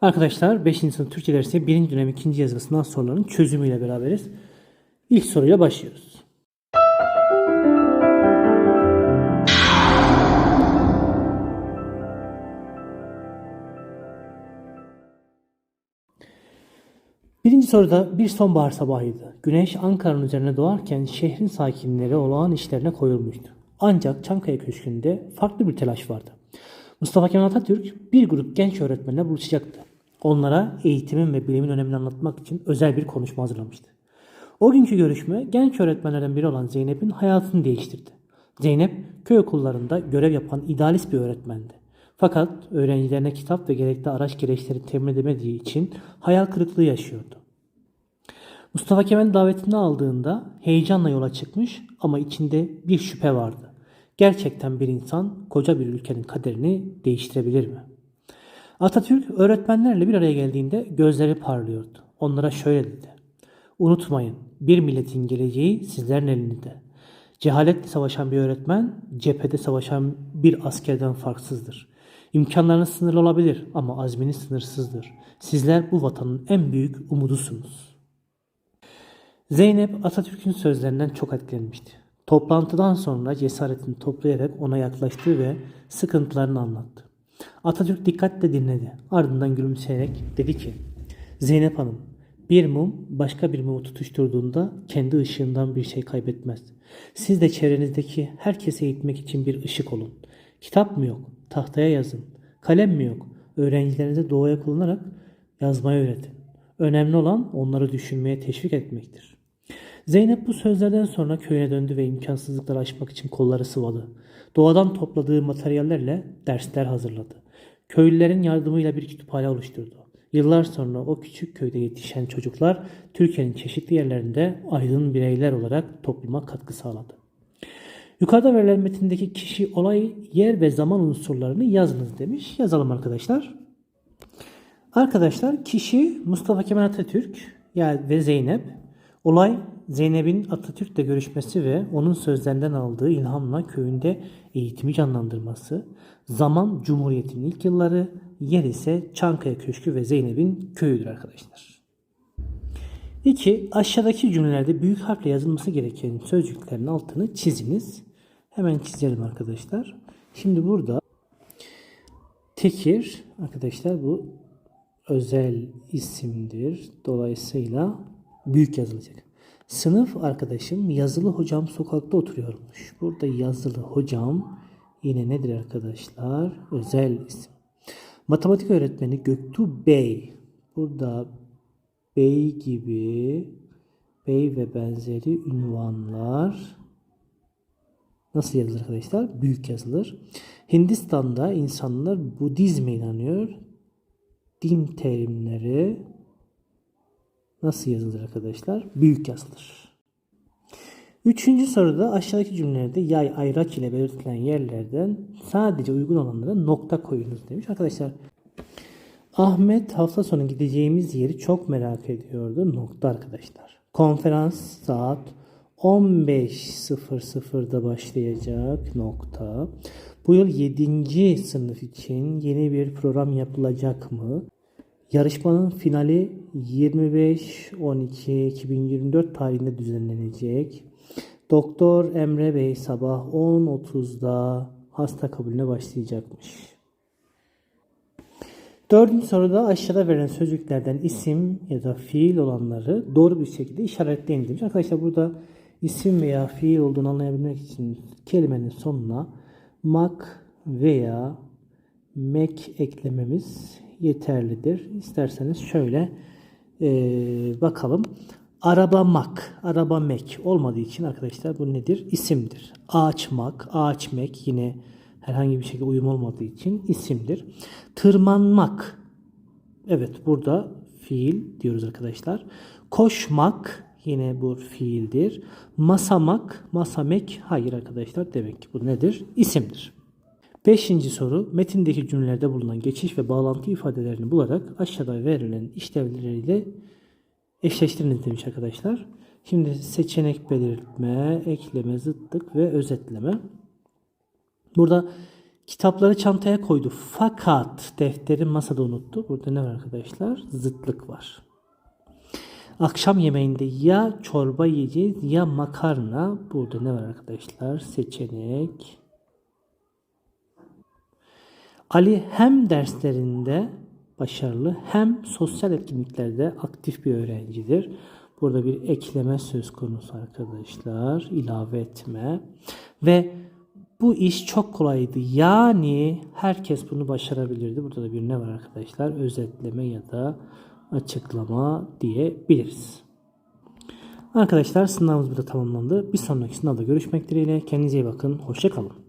Arkadaşlar 5. sınıf Türkçe dersi 1. dönem 2. yazılı sınav sorularının çözümüyle beraberiz. İlk soruyla başlıyoruz. Birinci soruda bir sonbahar sabahıydı. Güneş Ankara'nın üzerine doğarken şehrin sakinleri olağan işlerine koyulmuştu. Ancak Çankaya Köşkü'nde farklı bir telaş vardı. Mustafa Kemal Atatürk bir grup genç öğretmenle buluşacaktı. Onlara eğitimin ve bilimin önemini anlatmak için özel bir konuşma hazırlamıştı. O günkü görüşme genç öğretmenlerden biri olan Zeynep'in hayatını değiştirdi. Zeynep köy okullarında görev yapan idealist bir öğretmendi. Fakat öğrencilerine kitap ve gerekli araç gereçleri temin edemediği için hayal kırıklığı yaşıyordu. Mustafa Kemal'in davetini aldığında heyecanla yola çıkmış ama içinde bir şüphe vardı. Gerçekten bir insan koca bir ülkenin kaderini değiştirebilir mi? Atatürk öğretmenlerle bir araya geldiğinde gözleri parlıyordu. Onlara şöyle dedi. Unutmayın bir milletin geleceği sizlerin elinde. Cehaletle savaşan bir öğretmen cephede savaşan bir askerden farksızdır. İmkanlarınız sınırlı olabilir ama azminiz sınırsızdır. Sizler bu vatanın en büyük umudusunuz. Zeynep Atatürk'ün sözlerinden çok etkilenmişti. Toplantıdan sonra cesaretini toplayarak ona yaklaştı ve sıkıntılarını anlattı. Atatürk dikkatle dinledi. Ardından gülümseyerek dedi ki, Zeynep Hanım, bir mum başka bir mumu tutuşturduğunda kendi ışığından bir şey kaybetmez. Siz de çevrenizdeki herkese eğitmek için bir ışık olun. Kitap mı yok? Tahtaya yazın. Kalem mi yok? Öğrencilerinize doğaya kullanarak yazmayı öğretin. Önemli olan onları düşünmeye teşvik etmektir. Zeynep bu sözlerden sonra köyüne döndü ve imkansızlıkları aşmak için kolları sıvadı. Doğadan topladığı materyallerle dersler hazırladı. Köylülerin yardımıyla bir kütüphane oluşturdu. Yıllar sonra o küçük köyde yetişen çocuklar Türkiye'nin çeşitli yerlerinde aydın bireyler olarak topluma katkı sağladı. Yukarıda verilen metindeki kişi, olay, yer ve zaman unsurlarını yazınız demiş. Yazalım arkadaşlar. Arkadaşlar kişi Mustafa Kemal Atatürk yani ve Zeynep. Olay Zeynep'in Atatürk'le görüşmesi ve onun sözlerinden aldığı ilhamla köyünde eğitimi canlandırması. Zaman Cumhuriyet'in ilk yılları, yer ise Çankaya Köşkü ve Zeynep'in köyüdür arkadaşlar. 2. Aşağıdaki cümlelerde büyük harfle yazılması gereken sözcüklerin altını çiziniz. Hemen çizelim arkadaşlar. Şimdi burada tekir arkadaşlar bu özel isimdir. Dolayısıyla büyük yazılacak. Sınıf arkadaşım yazılı hocam sokakta oturuyormuş. Burada yazılı hocam yine nedir arkadaşlar? Özel isim. Matematik öğretmeni Göktuğ Bey. Burada bey gibi bey ve benzeri ünvanlar nasıl yazılır arkadaşlar? Büyük yazılır. Hindistan'da insanlar Budizme inanıyor. Din terimleri nasıl yazılır arkadaşlar? Büyük yazılır. Üçüncü soruda aşağıdaki cümlelerde yay, ayraç ile belirtilen yerlerden sadece uygun olanlara nokta koyunuz demiş. Arkadaşlar Ahmet hafta sonu gideceğimiz yeri çok merak ediyordu. Nokta arkadaşlar. Konferans saat 15.00'da başlayacak nokta. Bu yıl 7. sınıf için yeni bir program yapılacak mı? Yarışmanın finali 25-12-2024 tarihinde düzenlenecek. Doktor Emre Bey sabah 10.30'da hasta kabulüne başlayacakmış. Dördüncü soruda aşağıda verilen sözcüklerden isim ya da fiil olanları doğru bir şekilde işaretleyin demiş. Arkadaşlar burada isim veya fiil olduğunu anlayabilmek için kelimenin sonuna mak veya mek eklememiz yeterlidir. İsterseniz şöyle e, bakalım. Arabamak, arabamek olmadığı için arkadaşlar bu nedir? İsimdir. Ağaçmak, ağaçmek yine herhangi bir şekilde uyum olmadığı için isimdir. Tırmanmak. Evet burada fiil diyoruz arkadaşlar. Koşmak yine bu fiildir. Masamak, masamek hayır arkadaşlar demek ki bu nedir? İsimdir. Beşinci soru metindeki cümlelerde bulunan geçiş ve bağlantı ifadelerini bularak aşağıda verilen işlevleriyle eşleştiriniz demiş arkadaşlar. Şimdi seçenek belirtme, ekleme, zıtlık ve özetleme. Burada Kitapları çantaya koydu fakat defteri masada unuttu. Burada ne var arkadaşlar? Zıtlık var. Akşam yemeğinde ya çorba yiyeceğiz ya makarna. Burada ne var arkadaşlar? Seçenek. Ali hem derslerinde başarılı hem sosyal etkinliklerde aktif bir öğrencidir. Burada bir ekleme söz konusu arkadaşlar. ilave etme. Ve bu iş çok kolaydı. Yani herkes bunu başarabilirdi. Burada da bir ne var arkadaşlar? Özetleme ya da açıklama diyebiliriz. Arkadaşlar sınavımız burada tamamlandı. Bir sonraki sınavda görüşmek dileğiyle. Kendinize iyi bakın. Hoşçakalın.